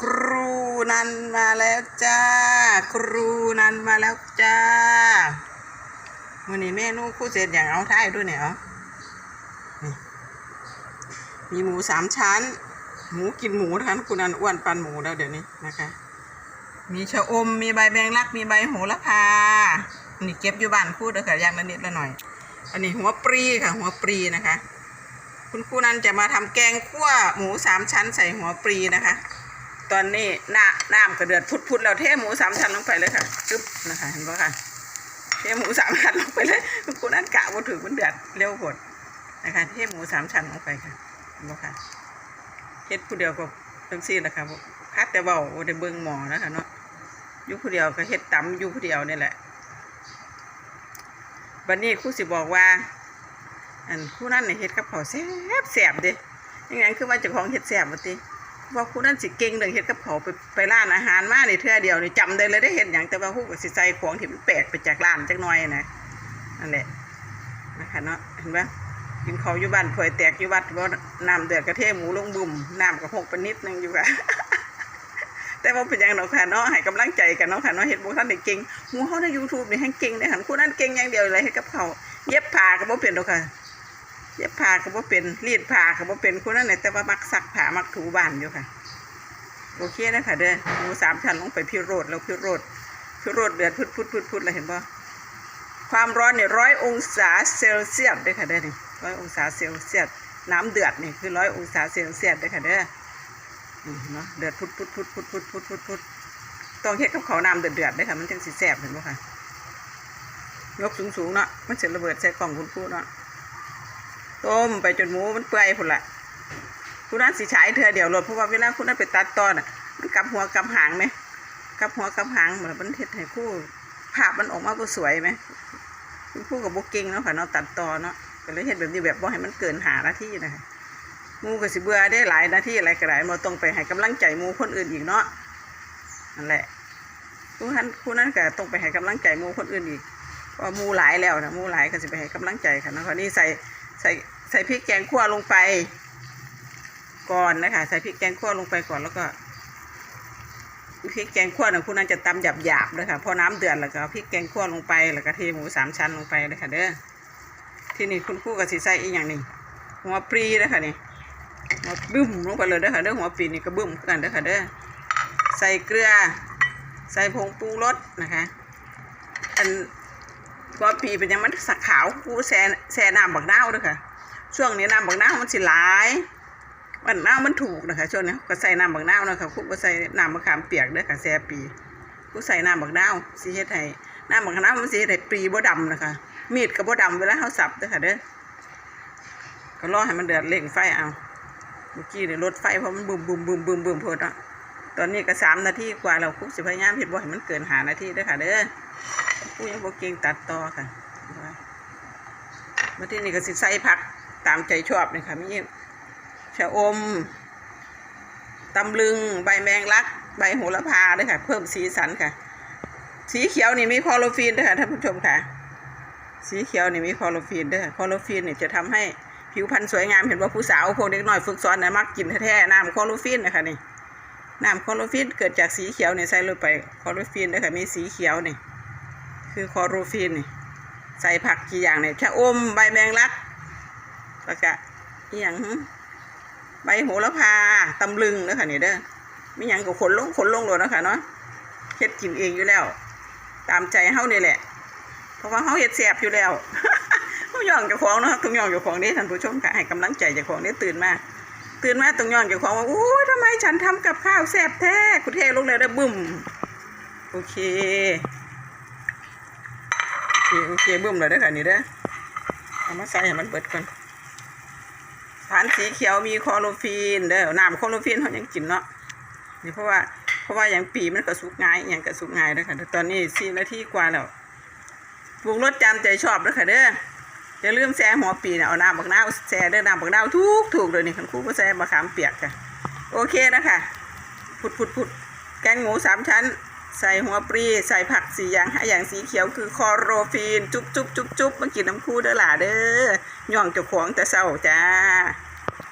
ครูนันมาแล้วจ้า ครูนันมาแล้วจ้าวันนี้เมนูคู่เสร็จอย่างเอาท้ายด้วยเนี่ยเหรอมีหมูสามชั้น หมูกินหมูนะคะคุณนันอ้วนปันหมูแล้วเดี๋ยวนี้นะคะ มีชะอมมีใบแมงลักมีใบโหระพานี่เก็บอยู่บ้านพูดเลยค่ะอย่างละนิดละหน่อย อันนี้หัวปรีค่ะ หัวปรีนะคะ คุณครูนันจะมาทำแกงคั่วหมูสามชั้นใส่หัวปรีนะคะ ตอนนี้หน้าน้ำกระเดือดพุดๆแล้วเทหมูสามชั้นลงไปเลยค่ะจึ๊บนะคะเห็นปะคะเทหมูสามชั้นลงไปเลยคุณนั่นกะว่าถือมันเดือดเร็วหดนะคะเทหมูสามชั้นลงไปค่ะเห็นปะคะเฮ็ดผู้เดียวก็ทั้งสิ้นนะคะคัดแต่เบาบ่ได้เบิ่งหมอนะคะเนาะอยู่ผู้เดียวก็เฮ็ดตำอยู่ผู้เดียวนี่แหละวันนี้ครูสิบอกว่า อันครู่นั่นเนี่ยเฮ็ดกับข้าแซ่บแซ่บเด้ยังไงคือว่าเจ้าของเฮ็ดแซ่บบ่ติ ว่าครู่นั่นสิเก่งเรื่องเฮ็ดกับข้าไปไปร้านอาหารมานี่เทื่อเดียวนี่จำได้เลยได้เฮ็ดหยังแต่ว่าครู่ก็สิใส่ของที่มันแปลกไปจากร้านจักหน่อยนะนั่นแหละนะคะเนาะเห็นปะกินข้าวอยู่บ้านถ้วยแตกอยู่วัดบ่าน้ำเดือดกระเทหมูลงบุ่มน้ำก็หกไปนิดนึงอยู่ค่ะแต่ว่าเป็นยังดอกค่ะเนาะให้กำลังใจกันเนาะค่ะเนาะเฮ็ดบ่ทันได้เก่งหมูเฮาใน YouTube นี่แฮงเก่งเด้หันครู่นั้นเก่งอย่างเดียวเลยเฮ็ดกับข้าเย็บผ้าก็บ่เป็นดอกค่ะ เย็บผ้าก็บ่เป็นรีดผ้าก็บ่เป็นคนนั้นแหละแต่ว่ามักซักผ้ามักถูบ้านอยู่ค่ะโอเคนะคะเด้อหมูสามชั้นลงไปพิโรดแล้วพิโรดพิโรดเดือดพุดพุดพุดพุดเลยเห็นป่ความร้อนเนี่ยร้อยองศาเซลเซียสด้อค่ะเด้อนี่ร้อยองศาเซลเซียสน้ำเดือดนี่คือร้อยองศาเซลเซียสด้อค่ะเด้อเนาะเดือดพุดพุดพุดพุดพุดพุดพุดพุดต้องเฮ็ดกับเขาวน้ำเดือดเดือดเด้อค่ะมันจึงสิแซ่บเห็นป่ค่ะยกสูงๆเนาะมันเสร็จระเบิดใส่กล่องคุณครูเนาะ ต้มไปจนหมูมันเปื่อยพุ่นละคุณนั่นสิใช้เธอเดี๋ยวรถเพราะว่าเวลาคุณนั่นไปตัดตอนอะ มันกลับหัวกลับหางไหมกลับหัวกลับหางเหมือนมันเทศให้คู่ภาพมันออกมาบ่สวยไหมคุณคู่กับบุกเก่งเนาะค่ะเนาะตัดต่อเนาะก็เลยเห็นแบบนี้แบบว่าให้มันเกินหาหน้าที่นะคะมูก็สิเบื่อได้หลายหน้าที่อะไรก็หลายมาต้องไปให้กำลังใจมูคนอื่นอีกเนาะนั่นแหละคู่นั้นคู่นั้นก็ต้องไปให้กำลังใจมูคนอื่นอีกเพราะมูหลายแล้วนะมูหลายก็สิไปให้กำลังใจค่ะเนาะคราวนี้ใส่ใส่ ใส่พริกแกงคั่วลงไป ก่อนนะคะ ใส่พริกแกงคั่วลงไปก่อนแล้วก็พริกแกงคั่วนะคุณน่าจะตำหยาบหยาบๆเลยค่ะพอน้ำเดือดแล้วก็พริกแกงคั่วลงไปแล้วก็เทหมูสามชั้นลงไปเลยค่ะเด้อที่นี่คุณครู่กับสีใส่อีกอย่างหนึ่งหัวปรีนะคะนี่หัวบึ้มลงไปเลยเด้อค่ะเด้อหัวปรีนี่ก็บึ้มกันเด้อค่ะเด้อใส่เกลือ ใส่ผงปรุงรสนะคะอันก็ปีเป็นยังมันสักขาวกูแซ่แซ่น้ำบักนาวด้วยค่ะ ช่วงนี้น้ำบักนาวมันสิหลายมันน้ำมันถูกนะคะช่วงนี้ก็ใส่น้ำบักนาวนะคะคุก็ใส่น้ำมะขามเปียกด้วยค่ะแซ่ปีกูใส่น้ำบักนาวสิเฮ็ดให้น้ำบักนาวมันสิเฮ็ดให้ปรีบ่ดำนะคะ มีดกับบ่ดำเวลาเฮาสับเด้อค่ะเด้อก็รอให้มันเดือดเร่งไฟเอาเมื่อกี้เนี่ยลดไฟเพราะมันบึมบึมบึมบึมบึมโพดเนาะตอนนี้ก็สามนาทีกว่าแล้วคุกสิพยายามเฮ็ดบ่ให้มันเกินหานาทีเด้อค่ะเด้อผู้ยังบอกเก่งตัดต่อค่ะ มาที่นี่ก็สิใส่ผักตามใจชอบเลยค่ะมีชะอมตำลึงใบแมงลัก ใบโหระพาด้วยค่ะ เพิ่มสีสันค่ะ สีเขียวนี่มีคลอโรฟินด้วยค่ะท่านผู้ชมค่ะ สีเขียวนี่มีคลอโรฟินด้วยค่ะคลอโรฟินเนี่ยจะทำให้ผิวพรรณสวยงามเห็นว่าผู้สาวพวกเด็กน้อยฝึกสอนนะมักกินแท้ๆน้ำคลอโรฟินนะคะนี่น้ำคลอโรฟินเกิดจากสีเขียวเนี่ยใส่ลงไปคลอโรฟินด้วยค่ะมีสีเขียวนี่คือคลอโรฟินนี่ ใส่ผักกี่อย่างเนี่ยชะอมใบแมงลักแล้วก็อีหยังใบโหระพาตำลึงเด้อค่ะนี่เด้อมีหยังก็ขนลงขนลงเลยนะคะเนาะเฮ็ดกินเองอยู่แล้ว ตามใจเฮานี่แหละ เพราะว่าเฮาเฮ็ดแซ่บอยู่แล้วเฮาย่องเจ้าของเนาะต้องย่องเจ้าของนี่ท่านผู้ชมค่ะให้กำลังใจเจ้าของนี่ตื่นมาตื่นมาต้องย่องเจ้าของว่าโอ้ยทำไมฉันทำกับข้าวแซ่บแท้กูเทลงเลยเด้บึ้มโอเค โอเคโอเคเบิ่มเลยเด้อค่ะนี่เด้อเอามาใส่ให้มันเบิดก่อนฐานสีเขียวมีคลอโรฟินเด้อน้ำคลอโรฟินเขายังกินเนาะนี่เพราะว่าเพราะว่าอย่างปีมันก็สุกง่ายอย่างก็สุกง่ายเด้อค่ะตอนนี้สี่นาทีกว่าแล้วปรุงรสจำใจชอบเด้ค่ะเด้ออย่าลืมแซ่หัวปีนะเอาน้ำบักนาวแซ่เด้อน้ำบักนาวทุกถูกเลยนี่คันครูก็แซ่มะขามเปียกค่ะโอเคนะคะพุดพุดพุดแกงหมูสามชั้น ใส่หัวปรีใส่ผักสีอย่างห้าอย่างสีเขียวคือคอโรฟินจุ๊บจุ๊บจุ๊บจุ๊บมากินน้ำคู่เด้อหล่ะเด้อย่องเจ้าของแต่เศร้าจ้า